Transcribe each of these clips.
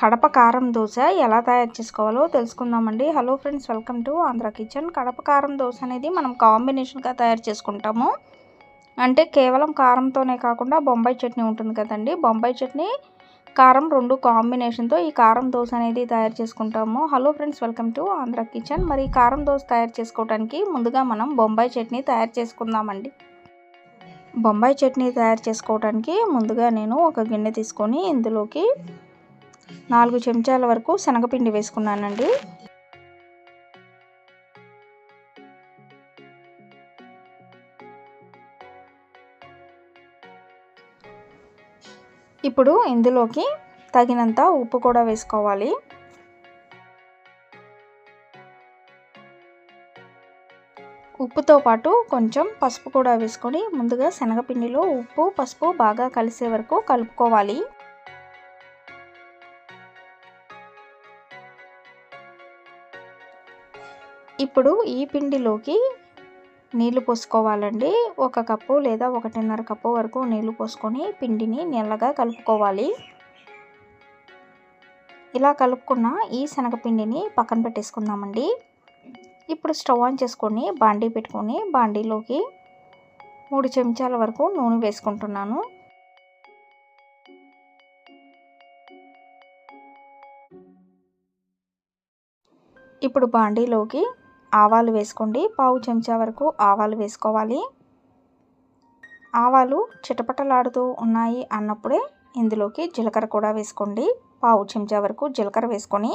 కడప కారం దోశ ఎలా తయారు చేసుకోవాలో తెలుసుకుందామండి. Hello friends welcome to Andhra kitchen Kadapa కారం దోశ అనేది మనం కాంబినేషన్గా తయారు చేసుకుంటాము. అంటే కేవలం కారంతోనే కాకుండా బొంబాయి చట్నీ ఉంటుంది కదండి. బొంబాయి చట్నీ కారం రెండు కాంబినేషన్తో ఈ కారం దోశ అనేది తయారు చేసుకుంటాము. Hello friends welcome to Andhra kitchen మరి కారం దోశ తయారు చేసుకోవడానికి ముందుగా మనం బొంబాయి చట్నీ తయారు చేసుకుందామండి. బొంబాయి చట్నీ తయారు చేసుకోవడానికి ముందుగా నేను ఒక గిన్నె తీసుకొని ఇందులోకి నాలుగు చెంచాల వరకు శనగపిండి వేసుకున్నానండి. ఇప్పుడు ఇందులోకి తగినంత ఉప్పు కూడా వేసుకోవాలి. ఉప్పుతో పాటు కొంచెం పసుపు కూడా వేసుకొని ముందుగా శనగపిండిలో ఉప్పు పసుపు బాగా కలిసే వరకు కలుపుకోవాలి. ఇప్పుడు ఈ పిండిలోకి నీళ్ళు పోసుకోవాలండి. ఒక కప్పు లేదా ఒకటిన్నర కప్పు వరకు నీళ్ళు పోసుకొని పిండిని నీళ్ళగా కలుపుకోవాలి. ఇలా కలుపుకున్న ఈ శనగపిండిని పక్కన పెట్టేసుకుందామండి. ఇప్పుడు స్టవ్ ఆన్ చేసుకొని బాండీ పెట్టుకొని బాండీలోకి మూడు చెంచాల వరకు నూనె వేసుకుంటున్నాను. ఇప్పుడు బాండీలోకి ఆవాలు వేసుకోండి. పావు చెంచా వరకు ఆవాలు వేసుకోవాలి. ఆవాలు చిటపటలాడుతూ ఉన్నాయి అన్నప్పుడే ఇందులోకి జీలకర్ర కూడా వేసుకోండి. పావు చెంచా వరకు జీలకర్ర వేసుకొని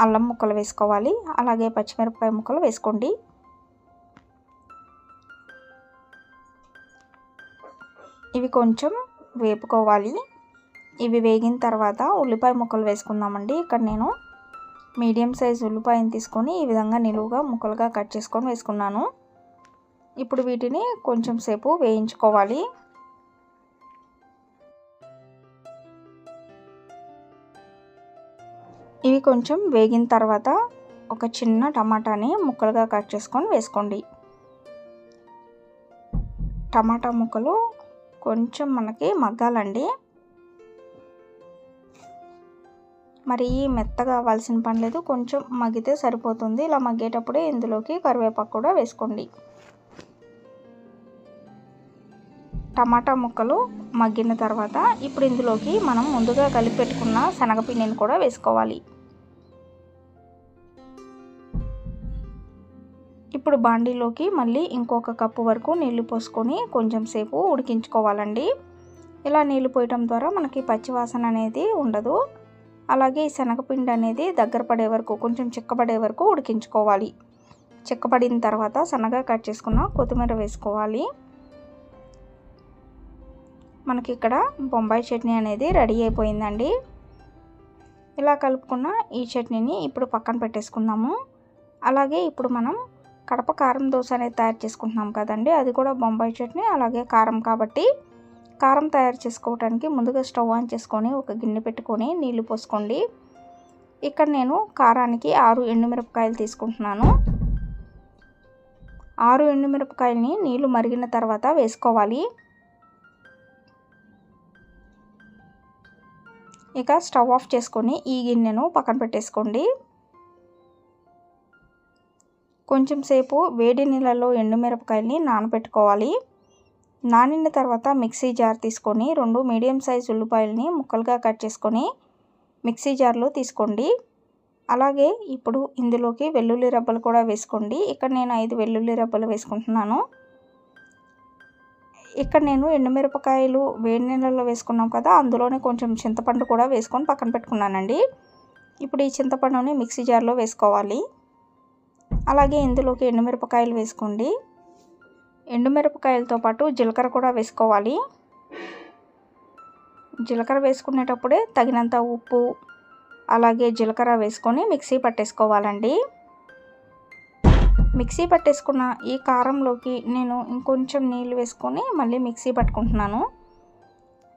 అల్లం ముక్కలు వేసుకోవాలి. అలాగే పచ్చిమిరపకాయ ముక్కలు వేసుకోండి. ఇవి కొంచెం వేపుకోవాలి. ఇవి వేగిన తర్వాత ఉల్లిపాయ ముక్కలు వేసుకుందామండి. ఇక్కడ నేను మీడియం సైజ్ ఉల్లిపాయను తీసుకొని ఈ విధంగా నిలువుగా ముక్కలుగా కట్ చేసుకొని వేసుకున్నాను. ఇప్పుడు వీటిని కొంచెం సేపు వేయించుకోవాలి. ఇవి కొంచెం వేగిన తర్వాత ఒక చిన్న టమాటాని ముక్కలుగా కట్ చేసుకొని వేసుకోండి. టమాటా ముక్కలు కొంచెం మనకి మగ్గాలండి. మరి మెత్తగా అవ్వాల్సిన పని లేదు. కొంచెం మగ్గితే సరిపోతుంది. ఇలా మగ్గేటప్పుడే ఇందులోకి కరివేపాకు కూడా వేసుకోండి. టమాటా ముక్కలు మగ్గిన తర్వాత ఇప్పుడు ఇందులోకి మనం ముందుగా కలిపి పెట్టుకున్న శనగపిండిని కూడా వేసుకోవాలి. ఇప్పుడు బాండీలోకి మళ్ళీ ఇంకొక కప్పు వరకు నీళ్ళు పోసుకొని కొంచెం సేపు ఉడికించుకోవాలండి. ఇలా నీళ్ళు పోయటం ద్వారా మనకి పచ్చివాసన అనేది ఉండదు. అలాగే ఈ శనగపిండి అనేది దగ్గర పడే వరకు కొంచెం చిక్కబడే వరకు ఉడికించుకోవాలి. చిక్కబడిన తర్వాత సన్నగా కట్ చేసుకున్న కొత్తిమీర వేసుకోవాలి. మనకి ఇక్కడ బొంబాయి చట్నీ అనేది రెడీ అయిపోయిందండి. ఇలా కలుపుకున్న ఈ చట్నీని ఇప్పుడు పక్కన పెట్టేసుకుందాము. అలాగే ఇప్పుడు మనం కడప కారం దోశ అనేది తయారు చేసుకుంటున్నాం కదండి అది కూడా బొంబాయి చట్నీ అలాగే కారం కాబట్టి కారం తయారు చేసుకోవడానికి ముందుగా స్టవ్ ఆన్ చేసుకొని ఒక గిన్నె పెట్టుకొని నీళ్ళు పోసుకోండి. ఇక్కడ నేను కారానికి ఆరు ఎండుమిరపకాయలు తీసుకుంటున్నాను. ఆరు ఎండుమిరపకాయలని నీళ్ళు మరిగిన తర్వాత వేసుకోవాలి. ఇక స్టవ్ ఆఫ్ చేసుకొని ఈ గిన్నెను పక్కన పెట్టేసుకోండి. కొంచెం సేపు వేడి నీళ్ళలో ఎండుమిరపకాయలని నానబెట్టుకోవాలి. నానిన తర్వాత మిక్సీ జార్ తీసుకొని రెండు మీడియం సైజ్ ఉల్లిపాయలని ముక్కలుగా కట్ చేసుకొని మిక్సీ జార్లో తీసుకోండి. అలాగే ఇప్పుడు ఇందులోకి వెల్లుల్లి రబ్బలు కూడా వేసుకోండి. ఇక్కడ నేను ఐదు వెల్లుల్లి రబ్బలు వేసుకుంటున్నాను. ఇక్కడ నేను ఎండుమిరపకాయలు వేడి నీళ్ళలో వేసుకున్నాం కదా అందులోనే కొంచెం చింతపండు కూడా వేసుకొని పక్కన పెట్టుకున్నానండి. ఇప్పుడు ఈ చింతపండుని మిక్సీ జార్లో వేసుకోవాలి. అలాగే ఇందులోకి ఎండుమిరపకాయలు వేసుకోండి. ఎండుమిరపకాయలతో పాటు జీలకర్ర కూడా వేసుకోవాలి. జీలకర్ర వేసుకునేటప్పుడే తగినంత ఉప్పు అలాగే జీలకర్ర వేసుకొని మిక్సీ పట్టేసుకోవాలండి. మిక్సీ పట్టేసుకున్న ఈ కారంలోకి నేను ఇంకొంచెం నీళ్ళు వేసుకొని మళ్ళీ మిక్సీ పట్టుకుంటున్నాను.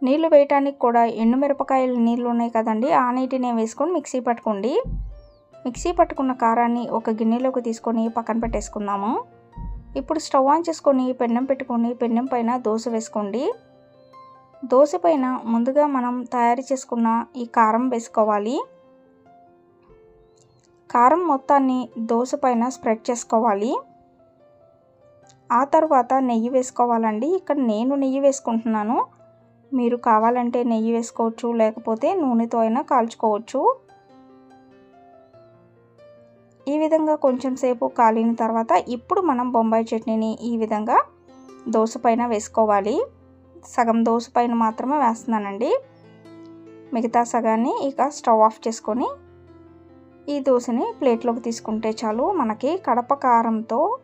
నీళ్ళు వేయటానికి కూడా ఎండుమిరపకాయలు నీళ్ళు ఉన్నాయి కదండి ఆ నీటిని వేసుకొని మిక్సీ పట్టుకోండి. మిక్సీ పట్టుకున్న కారాన్ని ఒక గిన్నెలోకి తీసుకొని పక్కన పెట్టేసుకుందాము. ఇప్పుడు స్టవ్ ఆన్ చేసుకొని పెన్నం పెట్టుకొని పెన్నం పైన దోశ వేసుకోండి. దోశ పైన ముందుగా మనం తయారు చేసుకున్న ఈ కారం వేసుకోవాలి. కారం మొత్తాన్ని దోశ పైన స్ప్రెడ్ చేసుకోవాలి. ఆ తర్వాత నెయ్యి వేసుకోవాలండి. ఇక్కడ నేను నెయ్యి వేసుకుంటున్నాను. మీరు కావాలంటే నెయ్యి వేసుకోవచ్చు లేకపోతే నూనెతో అయినా కాల్చుకోవచ్చు. ఈ విధంగా కొంచెం సేపు కాలిన తర్వాత ఇప్పుడు మనం బొంబాయి చట్నీని ఈ విధంగా దోశ పైన వేసుకోవాలి. సగం దోశ పైన మాత్రమే వేస్తున్నానండి. మిగతా సగాన్ని ఇక స్టవ్ ఆఫ్ చేసుకొని ఈ దోశని ప్లేట్లోకి తీసుకుంటే చాలు. మనకి కడప కారంతో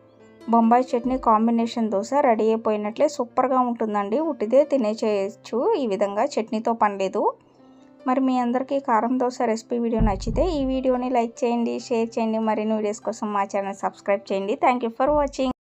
బొంబాయి చట్నీ కాంబినేషన్ దోశ రెడీ అయిపోయినట్లే సూపర్గా ఉంటుందండి. ఉట్టిదే తినేచేయచ్చు ఈ విధంగా చట్నీతో పనిలేదు మరి మీ అందరికీ కారం దోశ రెసిపీ వీడియో నచ్చితే ఈ వీడియోని లైక్ చేయండి షేర్ చేయండి. మరిన్ని వీడియోస్ కోసం మా ఛానల్ సబ్స్క్రైబ్ చేయండి. Thank you for watching